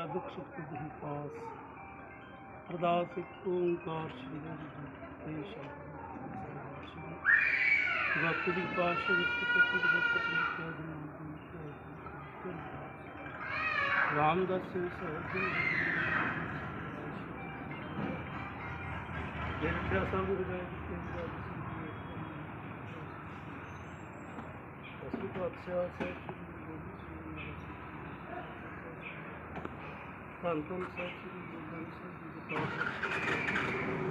ਮੇਰਾ ਦੁੱਖ ਸੁੱਖ ਤੁਧੀ ਪਾਸ ਅਰਦਾਸ ਇੱਕ ਓੰਕਾਰ ਸ੍ਰੀ ਗੁਰੂ ਜੀ ਤੇ ਸ਼ਬਦ ਵਕਤ ਦੀ ਪਾਸ਼ਾ ਵਿੱਚ ਕਥਿਤ ਵਕਤ ਸੰਖਿਆ ਦੀ ਰਾਮਦਾਸ ਸਿੰਘ ਸਾਹਿਬ ਇਹ ਕਿਹਾ ਸਭ ਗੁਰੂ ਜੀ ਦੀ ਅਸਲੀ ਪਾਤਸ਼ਾਹ ਸਾਹਿਬ Pantone 7, 7, 7, 7, 7, 7, 7, 7,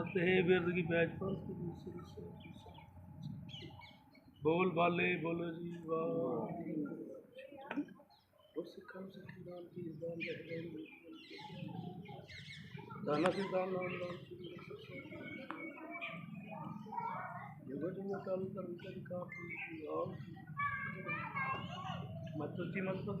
फतेह बिरद की बैच पर बोल बाले बोलो जी दाना मत मत सोच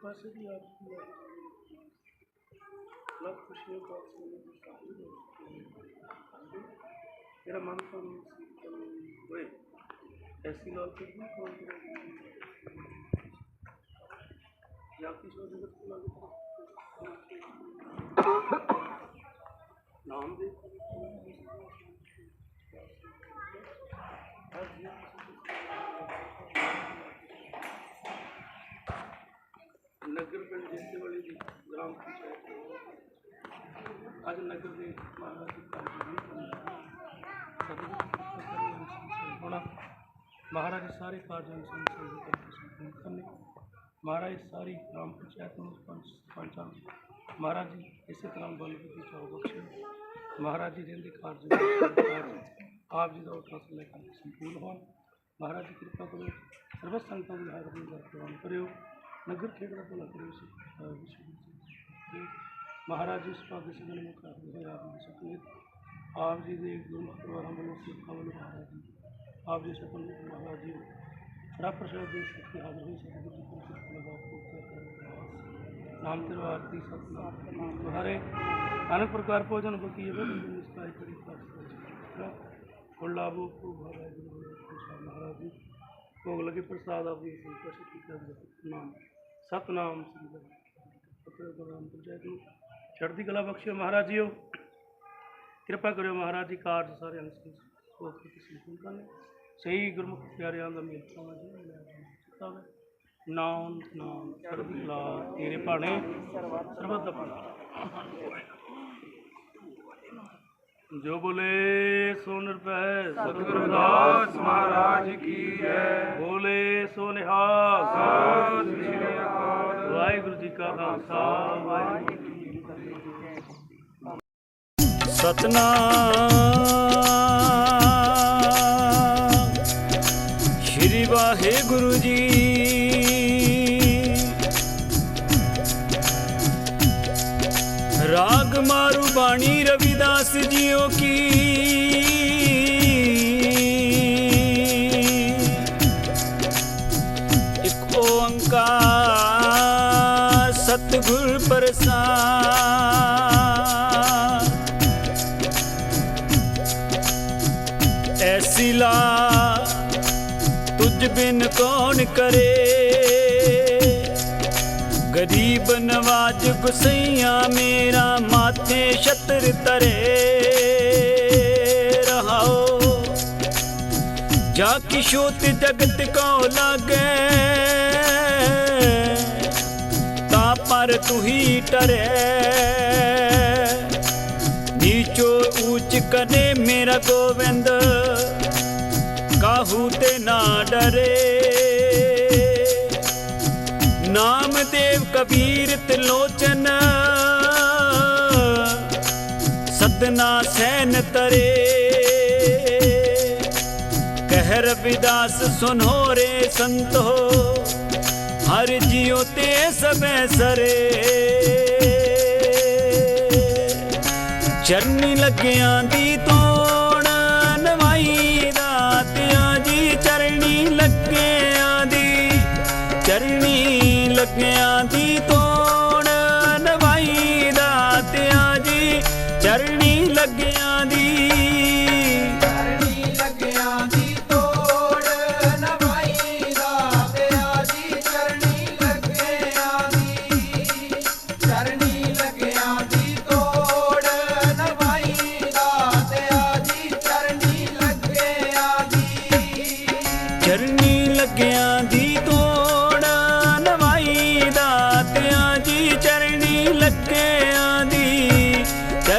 कृपा से है। क्लब खुशी है बॉक्स मेरा मन कम हुए ऐसी लाल के भी कौन या किसी नाम दे। नगर पंचायत वाली जी ग्राम पंचायत आज नगर के महाराज महाराज सारे कार्यों से संपूर्ण करने। महाराज सारी ग्राम पंचायत पंचायत महाराज जी इसे तरह बल की चाहो बख्शे महाराज जी जिनके कार्य आप जी का उठा लेकर संपूर्ण हो। महाराज जी कृपा करो। सर्वसंता जी हर प्रदान करो ನಗರ महाराज जी स्वागत से जन्म का सकेत आप जी देव गुण परवर हम लोग के कमल महाराज जी आप जी सकल महाराज जी बड़ा प्रसाद दे सकते हाजिर हो सकते जी नाम तेरे आरती सतनाम अनेक प्रकार भोजन बकी है मुस्काई करी को महाराज जी महाराज जी। भोग लगे प्रसाद आप जी संतोष नाम। ਅਨੇਕ ਸਤਨਾਮ ਸ੍ਰੀ ਗੁਰੂ ਪੰਚਾਇਤ ਨੂੰ ਚੜ੍ਹਦੀ ਕਲਾ ਬਖਸ਼ਿਓ ਮਹਾਰਾਜ ਜੀਓ। ਕਿਰਪਾ ਕਰਿਓ ਮਹਾਰਾਜ ਜੀ ਕਾਰਜ ਸਾਰੇ ਅੰਗ ਸੰਤੋਖ ਕੀ ਸੰਪੂਰਨ ਕਰਨੇ। ਸਹੀ ਗੁਰਮੁਖ ਪਿਆਰਿਆਂ ਦਾ ਮੇਲ ਪਾਵਾਂ ਜੀ ਚਿਤਾਵੇ ਨਾਮ ਨਾਮ ਚੜ੍ਹਦੀ ਕਲਾ ਤੇਰੇ ਭਾਣੇ। ਸਰਬੱਤ ਦਾ ਭਲਾ ਜੋ ਬੋਲੇ ਸੋ ਨਿਰਭੈ। ਸਤਿਗੁਰੂ ਦਾਸ ਮਹਾਰਾਜ ਕੀ ਹੈ। ਬੋਲੇ ਸੋ ਨਿਹਾਲ। ਸਤਿ ਸ੍ਰੀ ਅਕਾਲ। ਵਾਹਿਗੁਰੂ ਜੀ ਕਾ ਖਾਲਸਾ। ਵਾਹਿਗੁਰੂ ਜੀ ਕੀ ਫਤਿਹ ਸਤਨਾਮ। ਸ੍ਰੀ ਵਾਹਿਗੁਰੂ ਜੀ ਰਾਗ ਮਾਰੂ ਬਾਣੀ ਰਵਿਦਾਸ ਜੀਓ ਕੀ। ਇੱਕ ਓੰਕਾਰ ਸਤਿਗੁਰ ਪ੍ਰਸਾਦ। ਐਸੀ ਲਾ ਤੁਝ ਬਿਨ ਕੌਣ ਗੁਸਈਆ ਮੇਰਾ ਮਾਥੇ ਛਤਰ ਤਰੇ ਰਹਾਓ। ਜਾ ਕਿਸ਼ੋਤ ਜਗਤ ਕੋ ਲਾਗੇ? ਤਾ ਪਰ ਤੂ ਹੀ ਟਰੇ। ਨੀਚੋ ਊਚ ਕਦੇ ਮੇਰਾ ਗੋਵਿੰਦ, ਕਾਹੂ ਤੇ ਨਾ ਡਰੇ। ਨਾਮਦੇਵ ਕਬੀਰ ਤਿਲੋਚਨ। ਸਤਨਾ ਸੈਨ ਤਰੇ। ਕਹਿ ਰਵਿਦਾਸ ਸੁਨੋ ਰੇ ਸੰਤੋ। ਹਰ ਜਿਉ ਤੇ ਸਭੈ ਸਰੇ। ਚਰਨੀ ਲੱਗਿਆਂ ਦੀ लग्यादि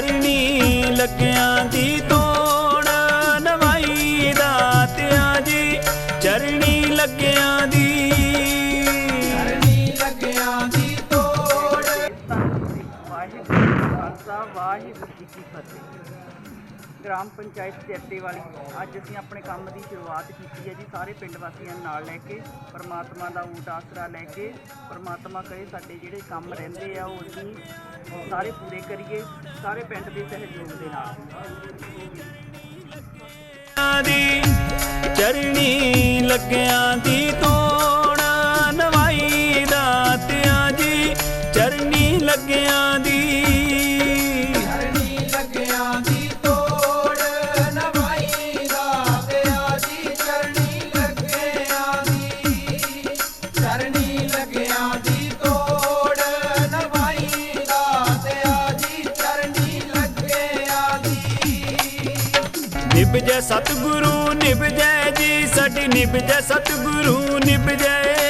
ਚਰਨੀ ਲੱਗਿਆਂ ਦੀ ਤੋੜ ਨਵਾਈ ਦਾਤਿਆਂ ਜੀ ਚਰਨੀ ਲੱਗਿਆਂ ਦੀ। ਚਰਣੀ ਲੱਗਿਆਂ ਦੀ ਤੋੜ। ਵਾਹਿਗੁਰੂ ਜੀ ਕਾ ਖਾਲਸਾ ਵਾਹਿਗੁਰੂ ਜੀ ਕੀ ਫਤਿਹ। ਗ੍ਰਾਮ ਪੰਚਾਇਤ ਚੇਤੇ ਵਾਲੀ ਅੱਜ ਅਸੀਂ ਆਪਣੇ ਕੰਮ ਦੀ ਸ਼ੁਰੂਆਤ ਕੀਤੀ ਹੈ ਜੀ ਸਾਰੇ ਪਿੰਡ ਵਾਸੀਆਂ ਨਾਲ ਲੈ ਕੇ ਪਰਮਾਤਮਾ ਦਾ ਊਟ ਆਸਰਾ ਲੈ ਕੇ ਪਰਮਾਤਮਾ ਕਰੇ ਸਾਡੇ ਜਿਹੜੇ ਕੰਮ ਰਹਿੰਦੇ ਆ ਉਹ ਅਸੀਂ ਸਾਰੇ ਪੂਰੇ ਕਰੀਏ, ਸਾਰੇ ਪਿੰਡ ਦੇ ਸਹਿਯੋਗ ਦੇ ਨਾਲ। ਦੀ ਚਰਣੀ ਲੱਗਿਆਂ ਦੀ ਤੋੜਾ, ਨਵਾਈ ਦਾਤਿਆਂ ਜੀ ਚਰਣੀ ਲੱਗਿਆਂ ਦੀ ਨਿਭ ਜੈ ਸਤਿਗੁਰੂ ਨਿਭ ਜੈ ਜੀ ਸਾਡੀ ਨਿਭ ਜੈ ਸਤਿਗੁਰੂ ਨਿਭ ਜੈ